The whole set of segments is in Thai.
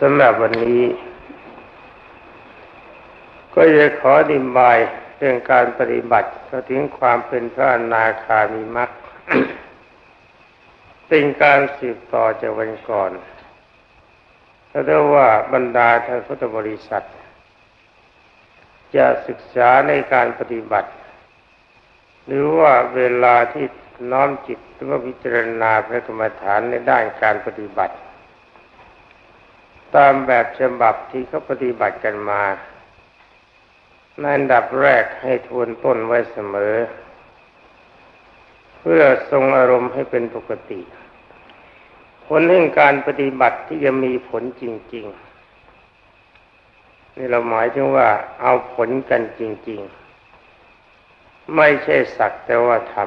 สำหรับวันนี้ ก็จะขออธิบายเรื่องการปฏิบัติก็ถึงความเป็นพระอนาคามีมรรคเป็นการสืบต่อจากวันก่อนถ้าได้ว่าบรรดาท่านพุทธบริษัท จะศึกษาในการปฏิบัติ หรือว่าเวลาที่น้อมจิตหรือว่าพิจารณาพระกรรมฐานในด้านการปฏิบัติ ตามแบบฉบับที่เขาปฏิบัติกันมาในอันดับแรกให้ทวนต้นไว้เสมอ เพื่อทรงอารมณ์ให้เป็นปกติ ผลแห่งการปฏิบัติที่จะมีผลจริง ๆ นี่เราหมายถึงว่าเอาผลกันจริง ๆ ไม่ใช่สักแต่ว่าทำ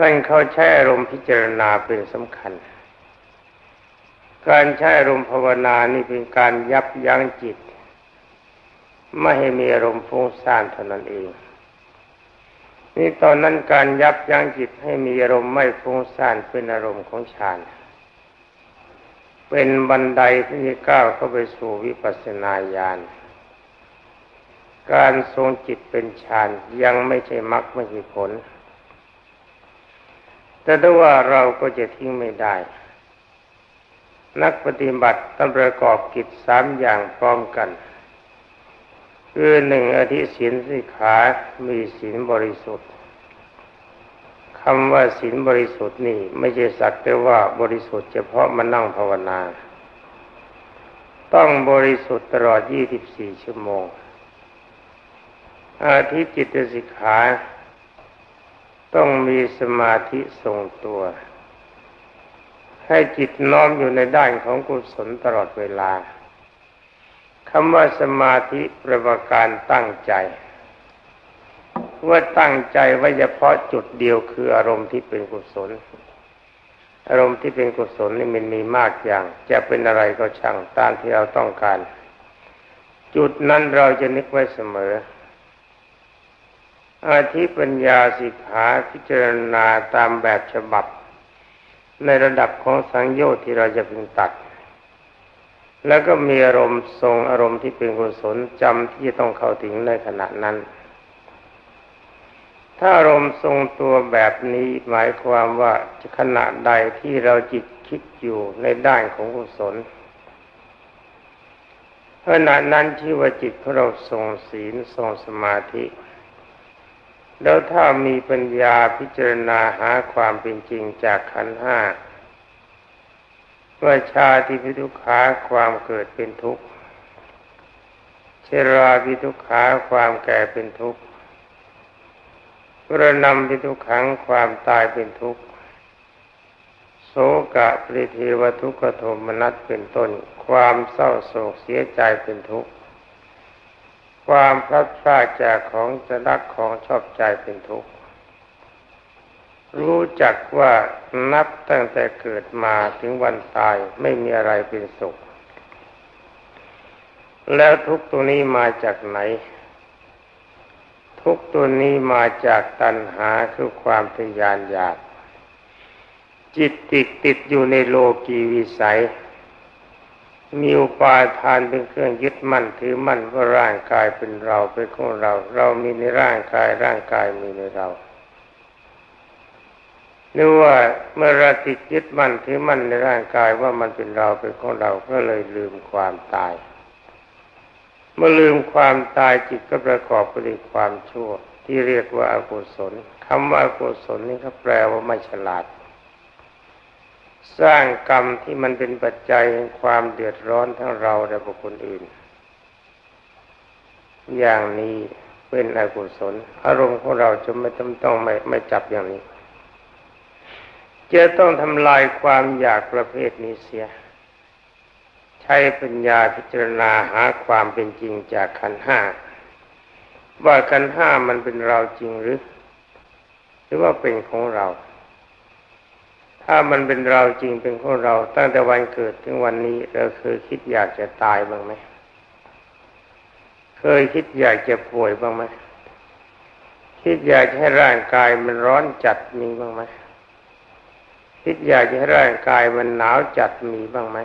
นั่นเขาใช้อารมณ์พิจารณาเป็นสำคัญ การใช้อารมณ์ภาวนานี่เป็นการยับยั้งจิต ไม่ให้มีอารมณ์ฟุ้งซ่านเท่านั้นเอง นี่ตอนนั้นการยับยั้งจิตให้มีอารมณ์ไม่ฟุ้งซ่านเป็นอารมณ์ของฌานเป็นบันไดที่ก้าวเข้าไปสู่วิปัสสนาญาณการทรงจิตเป็นฌานยังไม่ใช่มรรคไม่ใช่ผล แต่ถ้าว่าเราก็จะทิ้งไม่ได้ นักปฏิบัติต้องประกอบกิจสามอย่างพร้อมกัน คือหนึ่งอธิศีลสิกขามีศีลบริสุทธิ์คำว่าศีลบริสุทธิ์นี่ ไม่ใช่สักแต่ว่าบริสุทธิ์เฉพาะมานั่งภาวนา ต้องบริสุทธิ์ตลอด 24 ชั่วโมง อาทิจิตสิกขา ต้องมีสมาธิทรงตัว ให้จิตน้อมอยู่ในด้านของกุศลตลอดเวลาคำว่าสมาธิประประการตั้งใจ ว่าตั้งใจไว้เฉพาะจุดเดียวคืออารมณ์ที่เป็นกุศล อารมณ์ที่เป็นกุศลนี่มันมีมากอย่าง จะเป็นอะไรก็ช่างตามที่เราต้องการ จุดนั้นเราจะนึกไว้เสมอ อาทิปัญญาสิกขาพิจารณาตามแบบฉบับ ในระดับของสังโยชน์ที่เราจะพึงตัด แล้วก็มีอารมณ์ทรงอารมณ์ที่เป็นกุศลจำที่ต้องเข้าถึงในขณะนั้น ถ้าอารมณ์ทรงตัวแบบนี้หมายความว่าขณะใดที่เราจิตคิดอยู่ในด้านของกุศลขณะนั้นที่ว่าจิตของเราทรงศีลทรงสมาธิ แล้วถ้ามีปัญญาพิจารณาหาความเป็นจริงจากขันห้าว่าชาติพิทุขาความเกิดเป็นทุกข์เชราพิทุขาความแก่เป็นทุกข์กระนำพิทุขังความตายเป็นทุกข์โสกะปริเทวทุกขโทมนัสเป็นต้น ความเศร้าโศกเสียใจเป็นทุกข์ ความพลัดพรากจากของจะรักของชอบใจเป็นทุกข์ รู้จักว่านับตั้งแต่เกิดมาถึงวันตายไม่มีอะไรเป็นสุข แล้วทุกตัวนี้มาจากไหน ทุกตัวนี้มาจากตัณหาคือความทยานอยาก จิตติดติดอยู่ในโลกีวิสัย มีอุปาทานเป็นเครื่องยึดมั่นถือมั่นว่าร่างกายเป็นเราเป็นของเรา เรามีในร่างกายร่างกายมีในเราหรือว่าเมื่อเราติดยึดมั่นถือมั่นในร่างกายว่ามันเป็นเราเป็นของเราก็เลยลืมความตาย เมื่อลืมความตายจิตก็ประกอบไปด้วยความชั่ว ที่เรียกว่าอากุศลคำว่าอากุศลนี่เขาแปลว่าไม่ฉลาด สร้างกรรมที่มันเป็นปัจจัยแห่งความเดือดร้อนทั้งเราและบุคคลอื่น อย่างนี้เป็นอกุศล อารมณ์ของเราจะไม่ต้องต้องไม่ไม่จับอย่างนี้ จะต้องทำลายความอยากประเภทนี้เสีย ใช้ปัญญาพิจารณาหาความเป็นจริงจากขันห้า ว่าขันห้ามันเป็นเราจริงหรือ หรือว่าเป็นของเรา ถ้ามันเป็นเราจริงเป็นของเราตั้งแต่วันเกิดถึงวันนี้เราเคยคิดอยากจะตายบ้างไหมเคยคิดอยากจะป่วยบ้างไหมคิดอยากให้ร่างกายมันร้อนจัดมีบ้างไหมคิดอยากจะให้ร่างกายมันหนาวจัดมีบ้างไหม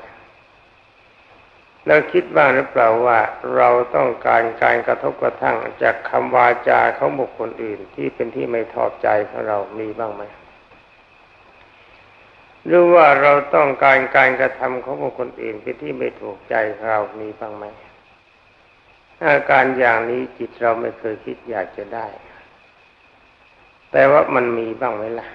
แล้วคิดบ้างหรือเปล่าว่าเราต้องการการกระทบกระทั่งจากคำวาจาเของบุคคลอื่นที่เป็นที่ไม่ทอบใจของเรามีบ้างไหม หรือว่าเราต้องการการกระทำของบุคคลอื่นเป็นที่ไม่ถูกใจเรามีบ้างไหมอาการอย่างนี้จิตเราไม่เคยคิดอยากจะได้ แต่ว่ามันมีบ้างไหมล่ะ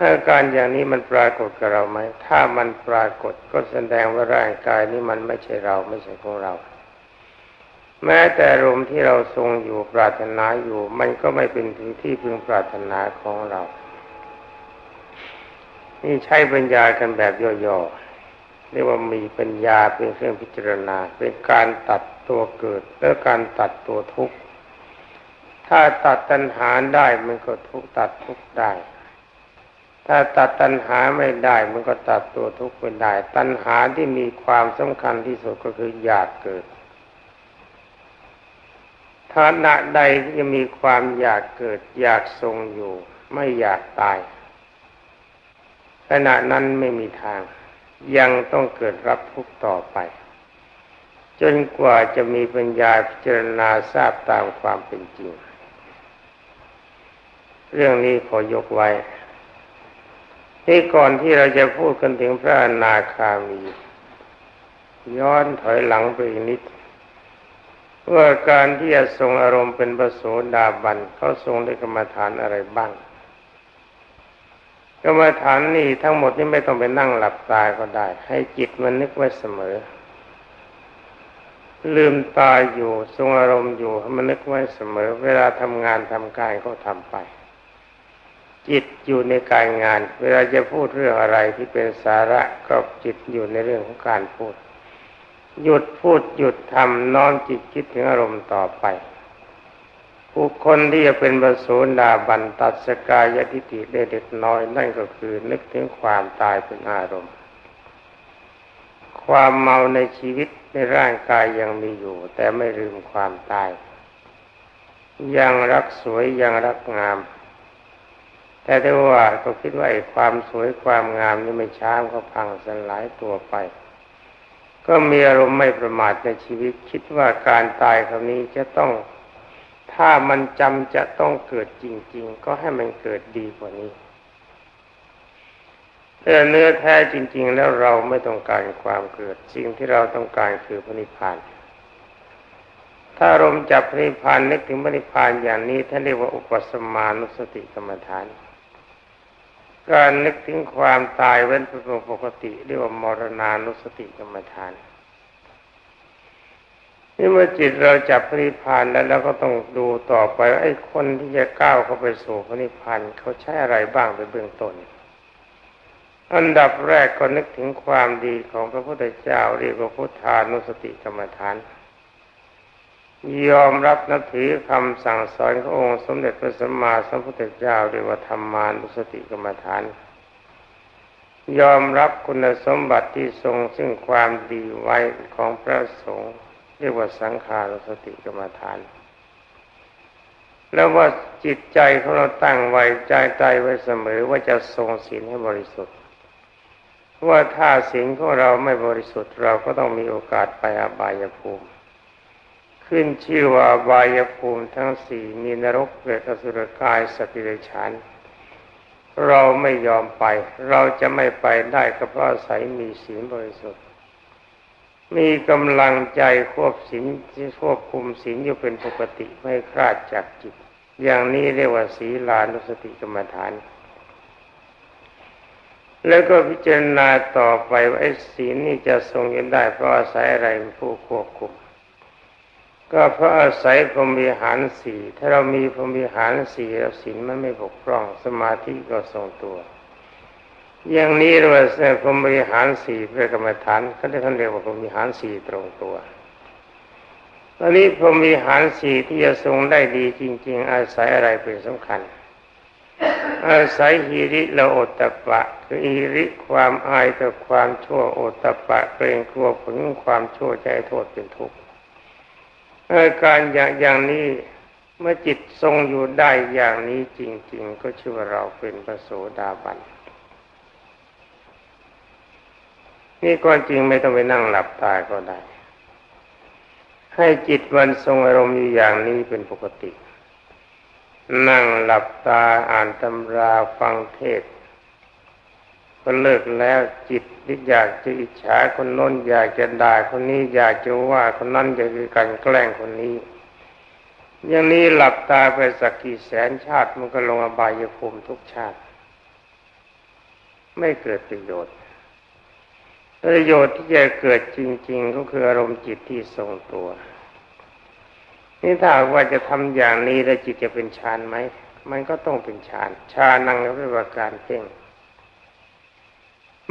อาการอย่างนี้มันปรากฏกับเราไหม ถ้ามันปรากฏก็แสดงว่าร่างกายนี้มันไม่ใช่เราไม่ใช่ของเรา แม้แต่ลมที่เราทรงอยู่ปรารถนาอยู่ มันก็ไม่เป็นถึงที่พึงปรารถนาของเรา นี่ใช้ปัญญากันแบบย่อๆเรียกว่ามีปัญญาเป็นเครื่องพิจารณา เป็นการตัดตัวเกิด และการตัดตัวทุกข์ ถ้าตัดตัณหาได้มันก็ทุกตัดทุกได้ ถ้าตัดตัณหาไม่ได้มันก็ตัดตัวทุกข์ไม่ได้ ตัณหาที่มีความสำคัญที่สุดก็คืออยากเกิดฐานะใดที่จะมีความอยากเกิดอยากทรงอยู่ ไม่อยากตาย ขณะนั้นไม่มีทาง ยังต้องเกิดรับทุกข์ต่อไป จนกว่าจะมีปัญญาพิจารณาทราบตามความเป็นจริง เรื่องนี้ขอยกไว้ที่ก่อนที่เราจะพูดกันถึงพระอนาคามี ย้อนถอยหลังไปอีกนิดว่าการที่จะทรงอารมณ์เป็นประโสดาบันเขาทรงได้กรรมฐานอะไรบ้าง กรรมฐานนี่ทั้งหมดนี่ไม่ต้องไปนั่งหลับตาก็ได้ ให้จิตมันนึกไว้เสมอ ลืมตาอยู่ทรงอารมณ์อยู่มันนึกไว้เสมอ เวลาทำงานทำการก็ทำไป จิตอยู่ในการงาน เวลาจะพูดเรื่องอะไรที่เป็นสาระก็จิตอยู่ในเรื่องของการพูด หยุดพูดหยุดทำน้อมจิตคิดถึงอารมณ์ต่อไป ผู้คนที่จะเป็นบรสุดาบันตัดสกายทิฏฐิได้เด็กน้อย นั่นก็คือนึกถึงความตายเป็นอารมณ์ ความเมาในชีวิตในร่างกายยังมีอยู่ แต่ไม่ลืมความตาย ยังรักสวยยังรักงาม แต่ถ้ว่าก็คิดว่าไอ้ความสวยความงามนี่ไม่ช้ามก็พังสลายตัวไป ก็มีอารมณ์ไม่ประมาทในชีวิต คิดว่าการตายคราวนี้จะต้อง ถ้ามันจำจะต้องเกิดจริง ๆ ก็ให้มันเกิดดีกว่านี้แต่เนื้อแท้จริง ๆ แล้วเราไม่ต้องการความเกิด สิ่งที่เราต้องการคือพระนิพพาน ถ้ารมจับพระนิพพานนึกถึงพระนิพพานอย่างนี้ท่านเรียกว่าอุปสมานุสติกรรมฐาน การนึกถึงความตายเว้นเป็นปกติเรียกว่ามรณานุสติกรรมฐาน นี่เมื่อจิตเราจับพระนิพพานแล้วเราก็ต้องดูต่อไปไอ้คนที่จะก้าวเข้าไปสู่พระนิพพานเขาใช้อะไรบ้างเป็นเบื้องต้น อันดับแรกก็นึกถึงความดีของพระพุทธเจ้าเรียกว่าพุทธานุสติกรรมฐานยอมรับนับถือคำสั่งสอนขององค์สมเด็จพระสัมมาสัมพุทธเจ้าเรียกว่าธรรมานุสติกรรมฐาน ยอมรับคุณสมบัติที่ทรงซึ่งความดีไว้ของพระสงฆ์ เรียกว่าสังขารสติกรรมฐาน แล้วว่าจิตใจของเราตั้งไว้ใจใจไว้เสมอว่าจะทรงศีลให้บริสุทธิ์ว่าถ้าศีลของเราไม่บริสุทธิ์เราก็ต้องมีโอกาสไปอบายภูมิ ขึ้นชื่อว่าบายภูมิทั้งสี่มีนรกเปรตอสุรกายสติเดชานเราไม่ยอมไป เราจะไม่ไปได้ก็เพราะอาศัยมีศีลบริสุทธิ์ มีกำลังใจควบศีลที่ควบคุมศีลอยู่เป็นปกติไม่คลาดจากจิต อย่างนี้เรียกว่าศีลานุสติกรรมฐาน แล้วก็พิจารณาต่อไปว่าไอ้ศีลนี่จะทรงยู่ได้ เพราะอาศัยอะไรเป็นผู้ควบคุม ก็เพราะอาศัยพรมวิหารสี่ถ้าเรามีพรมวิหารสี่แล้วศีลมันไม่บกพร่องสมาธิก็ทรงตัว อย่างนี้เราพรหมวิหารสี่เป็นกรรมฐานเขาเรียกท่านเรียกว่าพรมวิหารสี่ตรงตัวตอนนี้พรมวิหารสี่ที่จะทรงได้ดีจริง ๆ อาศัยอะไรเป็นสำคัญ อาศัยฮิริและโอตตะปะ คือฮิริความอายต่อความชั่วโอตตะปะเกรงกลัวผลความชั่วใจโทษเป็นทุกข์อาการอย่างอย่างนี้เมื่อจิตทรงอยู่ได้อย่างนี้จริง ๆ ก็ชื่อว่าเราเป็นพระโสดาบัน นี่ก็จริงไม่ต้องไปนั่งหลับตาก็ได้ ให้จิตมันทรงอารมณ์อยู่อย่างนี้เป็นปกติ นั่งหลับตาอ่านตำราฟังเทศก็เลิกแล้วจิตที่อยากจะอิจฉาคนน้น อยากจะด่าคนนี้ อยากจะว่าคนนั้นอยากจะกันแกล้งคนนี้ อย่างนี้หลับตาไปสักกี่แสนชาติมันก็ลงอบายภูมิทุกชาติ ไม่เกิดประโยชน์ ประโยชน์ที่จะเกิดจริง ๆ ก็คืออารมณ์จิตที่ทรงตัว นี่ถ้าว่าจะทำอย่างนี้แล้วจิตจะเป็นฌานไหม มันก็ต้องเป็นฌานฌานังก็เป็นว่าการเพ่ง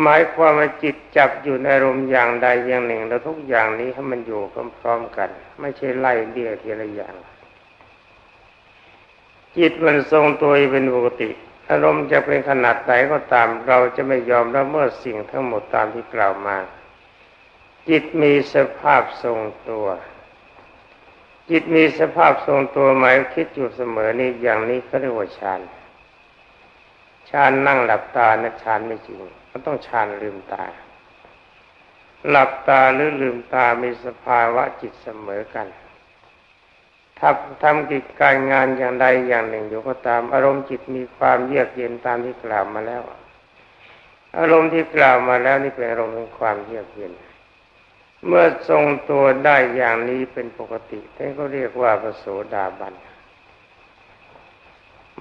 หมายความว่าจิตจับอยู่ในอารมณ์อย่างใดอย่างหนึ่ง แล้วทุกอย่างนี้ให้มันอยู่พร้อมๆกัน ไม่ใช่ไล่เดี่ยวทีละอย่าง จิตมันทรงตัวเป็นปกติ อารมณ์จะเป็นขนาดไหนก็ตาม เราจะไม่ยอมละเมิดสิ่งทั้งหมดตามที่กล่าวมา จิตมีสภาพทรงตัว จิตมีสภาพทรงตัวหมายคิดอยู่เสมอนี่อย่างนี้เขาเรียกว่าฌานฌานนั่งหลับตานะฌานไม่จริงมันต้องฌานลืมตา หลับตาหรือลืมตามีสภาวะจิตเสมอกัน ทำทำกิจการงานอย่างใดอย่างหนึ่งอยู่ก็ตาม อารมณ์จิตมีความเยือกเย็นตามที่กล่าวมาแล้ว อารมณ์ที่กล่าวมาแล้วนี่เป็นอารมณ์ของความเยือกเย็น เมื่อทรงตัวได้อย่างนี้เป็นปกติท่านก็เรียกว่าพระโสดาบัน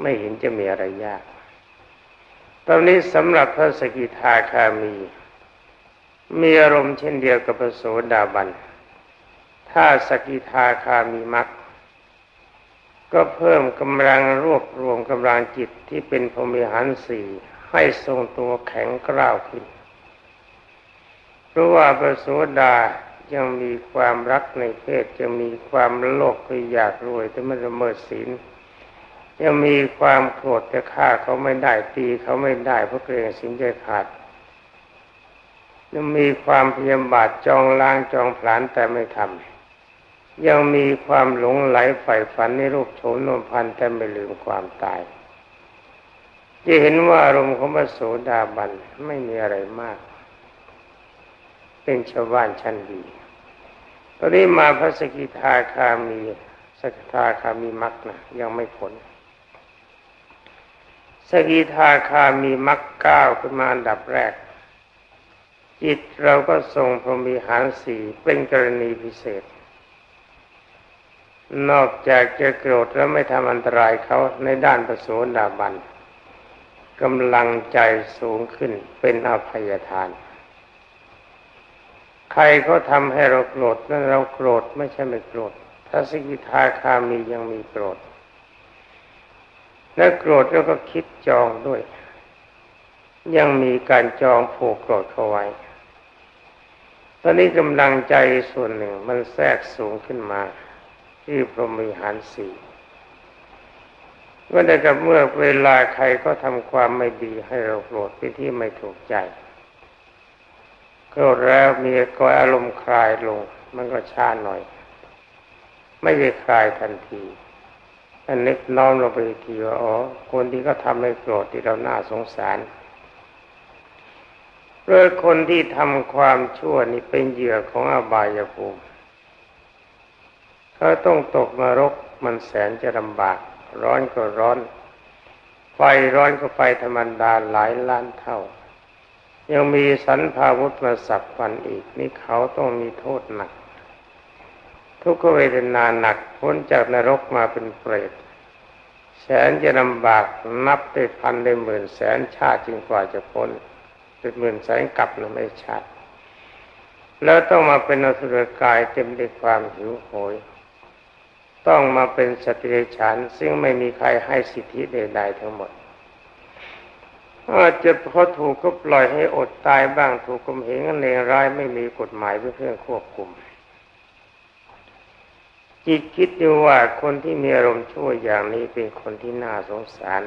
ไม่เห็นจะมีอะไรยาก ตอนนี้สำหรับพระสกิทาคามี มีอารมณ์เช่นเดียวกับพระโสดาบัน ถ้าสกิทาคามีมัก ก็เพิ่มกำลังรวบรวมกำลังจิตที่เป็นพรมิหารสี่ให้ทรงตัวแข็งกร้าวขึ้น เพราะว่าพระโสดายังมีความรักในเพศจะมีความโลภคืออยากรวยแต่ไม่ละเมิดศีลยังมีความโกรธจะฆ่าเขาไม่ได้ตีเขาไม่ได้เพราะเกรงสินจะขาดยังมีความพยาบาทจองล้างจองผลานแต่ไม่ทำ ยังมีความหลงไหลใฝ่ฝันในรูปโฉมนมพันแต่ไม่ลืมความตาย จะเห็นว่าอารมณ์ของพระโสดาบันไม่มีอะไรมาก เป็นชาวบ้านชั้นดี ตอนนี้มาพระสกิทาคามีสกิทาคามีมักนะยังไม่ผล สกิทาคามีมรรคเก้าขึ้นมาอันดับแรก จิตเราก็ทรงพรมีหารสี่เป็นกรณีพิเศษ นอกจากจะโกรธแล้วไม่ทำอันตรายเขาในด้านประโสดาบันกำลังใจสูงขึ้นเป็นอภัยทาน ใครเขาทำให้เราโกรธนั้นเราโกรธไม่ใช่ไม่โกรธถ้าสกิทาคามียังมีโกรธ และโกรธแล้วก็คิดจองด้วย ยังมีการจองผูกโกรธเข้าไว้ ตอนนี้กำลังใจส่วนหนึ่งมันแทรกสูงขึ้นมา ที่พรหมีหารสี่เมื่อใดกับเมื่อเวลาใครก็ทำความไม่ดีให้เราโกรธไปที่ไม่ถูกใจโกรธแล้วมีก็อารมณ์คลายลง มันก็ช้าหน่อย ไม่ได้คลายทันทีอันนึกน้อมลงไปทีว่าอ๋อคนที่ก็ทำให้โกรธที่เราหน้าสงสารเพราะคนที่ทำความชั่วนี่เป็นเหยื่อของอบายภูมิ เขาต้องตกนรกมันแสนจะลำบาก ร้อนก็ร้อน ไฟร้อนก็ไฟธรรมดาหลายล้านเท่า ยังมีสันพาวุธมาสับฟันอีก นี่เขาต้องมีโทษหนัก ทุกขเวทนาหนักพ้นจากนรกมาเป็นเปรตแสนจะลำบากนับได้พันได้หมื่นแสนชาติจึงกว่าจะพ้นเป็นหมื่นแสนกลับนะไม่ชาติแล้วต้องมาเป็นอสุรกายเต็มด้วยความหิวโหย ต้องมาเป็นสติเดชันซึ่งไม่มีใครให้สิทธิใดๆทั้งหมดอาจจะพอถูกก็ปล่อยให้อดตายบ้างถูกกลมเหงเลงร้ายไม่มีกฎหมายเพื่อเครื่องควบคุม จิตคิดดูว่าคนที่มีอารมณ์ชั่วอย่างนี้เป็นคนที่น่าสงสาร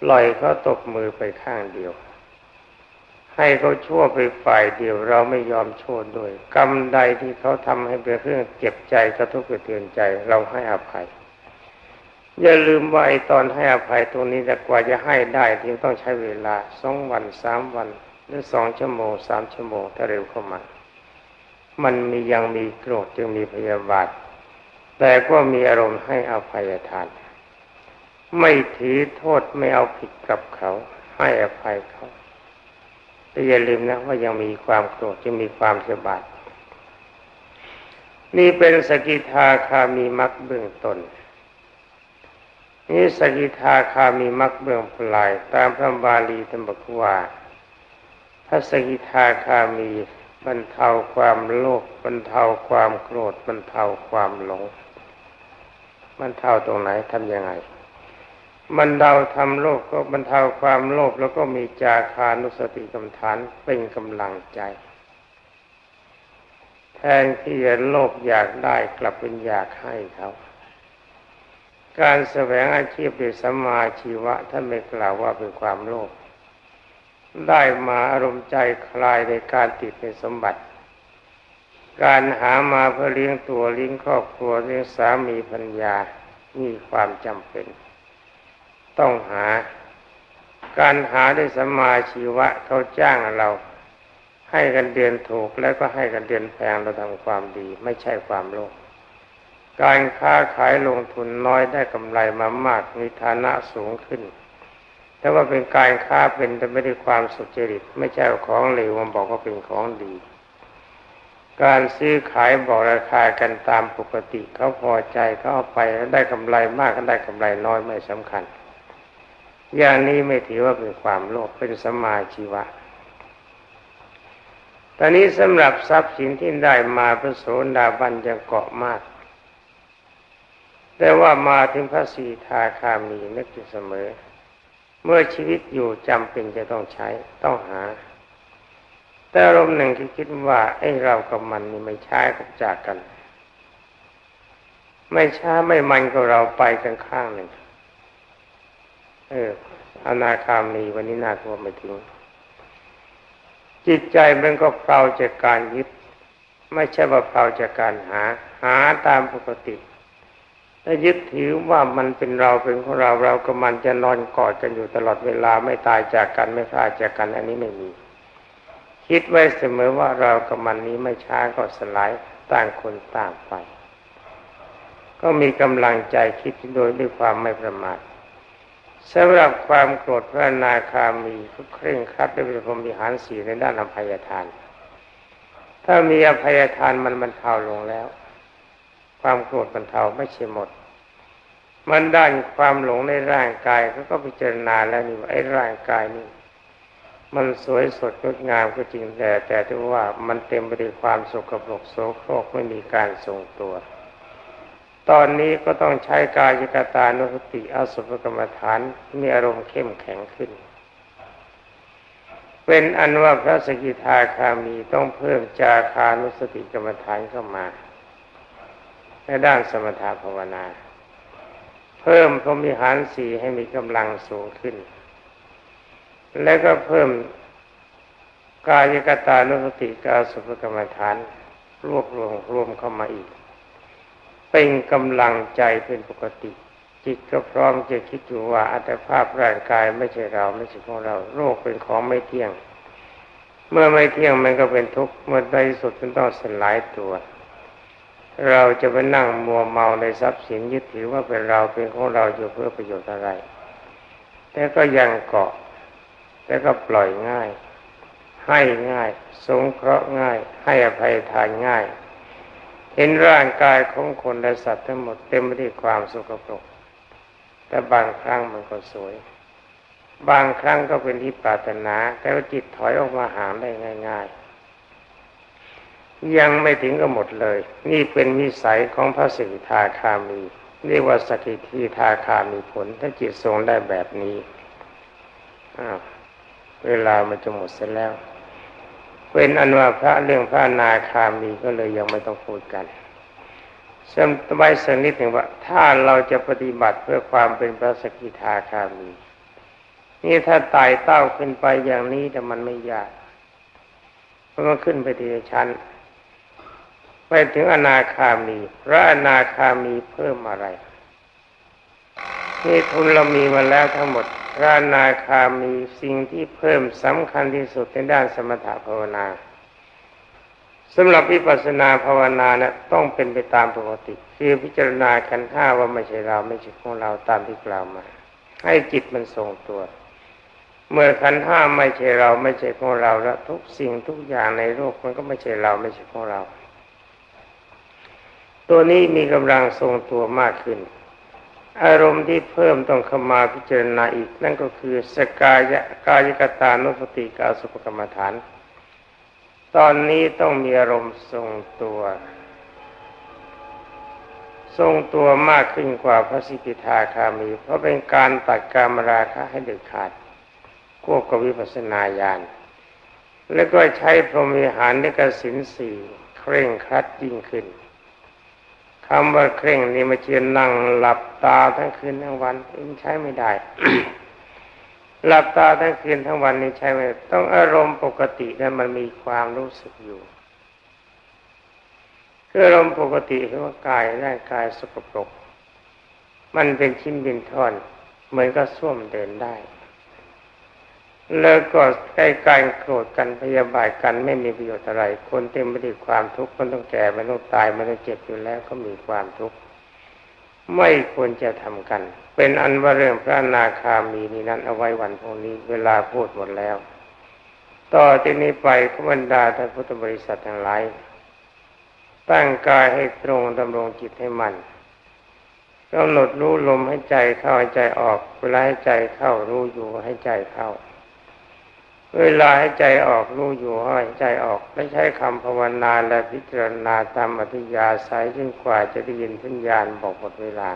ปล่อยเขาตกมือไปข้างเดียว ให้เขาชั่วไปฝ่ายเดียวเราไม่ยอมชั่วด้วย กรรมใดที่เขาทำให้เป็นเรื่องเจ็บใจกระทบกระเทือนใจ เราให้อภัย อย่าลืมว่าไอ้ตอนให้อภัยตรงนี้แต่กว่าจะให้ได้ที่ต้องใช้เวลาสองวันสามวัน หรือสองชั่วโมงสามชั่วโมงถ้าเร็วเข้ามา มันมียังมีโกรธจึงมีพยาบาท แต่ก็มีอารมณ์ให้อภัยทาน ไม่ถือโทษไม่เอาผิดกับเขา ให้อภัยเขา แต่อย่าลืมนะว่ายังมีความโกรธจะมีความเสียบาทนี่เป็นสกิทาคามีมักเบื้องต้นนี่สกิทาคามีมักเบื้องปลาย ตามพระบาลีธรรมกว่าพระสกิทาคามีบรรเทาความโลภบรรเทาความโกรธบรรเทาความหลงบรรเทาตรงไหนทำยังไง บรรเทาทำโลภก็บรรเทาความโลภแล้วก็มีจาคานุสติกรรมฐานเป็นกำลังใจ แทนที่จะโลภอยากได้กลับเป็นอยากให้เขา การแสวงอาชีพด้วยสมาชีวะท่านไม่กล่าวว่าเป็นความโลภได้มาอารมณ์ใจคลายในการติดในสมบัติ การหามาเพื่อเลี้ยงตัวเลี้ยงครอบครัวเลี้ยงสามีพัญญามีความจำเป็น ต้องหา การหาด้วยสมาชีวะเขาจ้างเรา ให้กันเดือนถูกแล้วก็ให้กันเดือนแพงเราทำความดี ไม่ใช่ความโลภการค้าขายลงทุนน้อยได้กำไรมามากมีฐานะสูงขึ้นแต่ว่าเป็นการค้าเป็นแต่ไม่ได้ความสุจริต ไม่ใช่ของเหลวมันบอกว่าเป็นของดี การซื้อขายบอกราคากันตามปกติเขาพอใจเขาเอาไปได้กำไรมากก็ได้กำไรน้อยไม่สำคัญ อย่างนี้ไม่ถือว่าเป็นความโลภเป็นสมาชีวะ ตอนนี้สำหรับทรัพย์สินที่ได้มาพระโสดาบันยังเกาะมาก แต่ว่ามาถึงพระสีทาคามีนึกอยู่เสมอ เมื่อชีวิตอยู่จำเป็นจะต้องใช้ต้องหา แต่อารมณ์หนึ่งที่คิดว่าไอ้เรากับมันนี่ไม่ใช่กับจากกัน ไม่ช้าไม่มันก็เราไปกันข้างหนึ่ง เอออนาคามีวันนี้น่ากลัวไม่ถึง จิตใจมันก็เปล่าจากการยึด ไม่ใช่ว่าเปล่าจากการหา หาตามปกติถ้ายึดถือว่ามันเป็นเราเป็นของเราเรากับมันจะนอนกอดกันอยู่ตลอดเวลาไม่ตายจากกันไม่พลาดจากกัน อันนี้ไม่มี คิดไว้เสมอว่าเรากับมันนี้ไม่ช้าก็สลายต่างคนต่างไป ก็มีกำลังใจคิดโดยด้วยความไม่ประมาท สำหรับความโกรธพระนาคามีก็เคร่งครัดด้วยพรหมิหารสีในด้านอภัยทาน ถ้ามีอภัยทานมันมันเทาลงแล้ว ความโกรธบรรเทาไม่ใช่หมด มันด้านความหลงในร่างกายเขาก็พิจารณาแล้วนี่ว่าไอ้ร่างกายนี่มันสวยสดงดงามก็จริงแต่แต่ที่ว่ามันเต็มไปด้วยความสกปรกโสโครกไม่มีการทรงตัว ตอนนี้ก็ต้องใช้กายกตานุสติอสุภกรรมฐานมีอารมณ์เข้มแข็งขึ้น เป็นอันว่าพระสกิทาคามีต้องเพิ่มจาคานุสติกรรมฐานเข้ามาในด้านสมถะภาวนา เพิ่มพรมิหารสีให้มีกำลังสูงขึ้น และก็เพิ่มกายกตานุสติกาสุภกรรมฐานรวบรวมรวมเข้ามาอีก เป็นกำลังใจเป็นปกติ จิตก็พร้อมจะคิดอยู่ว่าอัตภาพร่างกายไม่ใช่เราไม่ใช่ของเรา โรคเป็นของไม่เที่ยง เมื่อไม่เที่ยงมันก็เป็นทุกข์เมื่อใดสุดมันต้องสลายตัว เราจะไปนั่งมัวเมาในทรัพย์สินยึดถือว่าเป็นเราเป็นของเราอยู่เพื่อประโยชน์อะไร แต่ก็ยังเกาะ แต่ก็ปล่อยง่าย ให้ง่าย สงเคราะห์ง่าย ให้อภัยทานง่าย เห็นร่างกายของคนและสัตว์ทั้งหมดเต็มไปด้วยความสกปรก แต่บางครั้งมันก็สวย บางครั้งก็เป็นที่ปรารถนา แต่ว่าจิตถอยออกมาหาได้ง่าย ๆ ยังไม่ถึงก็หมดเลย นี่เป็นวิสัยของพระสิทธาคามีเรียกว่าสกิทีทาคามีผล ถ้าจิตทรงได้แบบนี้ เวลามันจะหมดเสร็จแล้ว เป็นอนุว่าพระเรื่องพระนาคามีก็เลยยังไม่ต้องพูดกันเสริมไว้สักนิดหนึ่งว่า ถ้าเราจะปฏิบัติเพื่อความเป็นพระสกิทาคามี นี่ถ้าไต่เต้าขึ้นไปอย่างนี้แต่มันไม่ยากเพราะมันขึ้นไปทีละชั้นไปถึงอนาคามี พระอนาคามีเพิ่มอะไรนี่ทุนเรามีมาแล้วทั้งหมด พระนาคามีสิ่งที่เพิ่มสำคัญที่สุดในด้านสมถภาวนาสำหรับวิปัสสนาภาวนานะต้องเป็นไปตามปกติ คือพิจารณาขันธ์ห้าว่าไม่ใช่เราไม่ใช่ของเราตามที่กล่าวมา ให้จิตมันทรงตัว เมื่อขันธ์ห้าไม่ใช่เราไม่ใช่ของเราแล้วทุกสิ่งทุกอย่างในโลกมันก็ไม่ใช่เราไม่ใช่ของเรา ตัวนี้มีกำลังทรงตัวมากขึ้น อารมณ์ที่เพิ่มต้องเข้ามาพิจารณาอีก นั่นก็คือสกายะกายกตานุสติกาสุปกรรมฐาน ตอนนี้ต้องมีอารมณ์ทรงตัว ทรงตัวมากขึ้นกว่าพระสิทธิทาคามี เพราะเป็นการตัดการมราคะให้เด็ดขาดควบกับวิปัสสนาญาณแล้วก็ใช้พรหมิหารในกสินสี่เคร่งครัดยิ่งขึ้น คำว่าเคร่งนี่มาเชียนนั่งหลับตาทั้งคืนทั้งวันมันใช้ไม่ได้ หลับตาทั้งคืนทั้งวันนี่ใช้ไม่ได้ต้องอารมณ์ปกติแล้วมันมีความรู้สึกอยู่คืออารมณ์ปกติคือว่ากายร่างกายสกปรก มันเป็นชิ้นเป็นท่อน เหมือนก็ส้วมเดินได้ แล้วก็ใกล้การโกรธกันพยาบาทกันไม่มีประโยชน์อะไร คนเต็มไปด้วยความทุกข์มันต้องแก่มันต้องตายมันต้องเจ็บอยู่แล้วก็มีความทุกข์ไม่ควรจะทำกัน เป็นอันว่าเรื่องพระนาคามีนี้นั้นเอาไว้วันพรุ่งนี้เวลาพูดหมดแล้ว ต่อที่นี้ไปขบรรดาท่านพุทธบริษัททั้งหลายตั้งกายให้ตรงดำรงจิตให้มันกำหนดรู้ลมให้ใจเข้าให้ใจออกเวลาให้ใจเข้ารู้อยู่ให้ใจเข้า เวลาให้ใจออกรู้อยู่ให้ใจออกและใช้คำภาวนาและพิจารณาตามอธิยาศัยจนกว่าจะได้ยินสัญญาณบอกหมดเวลา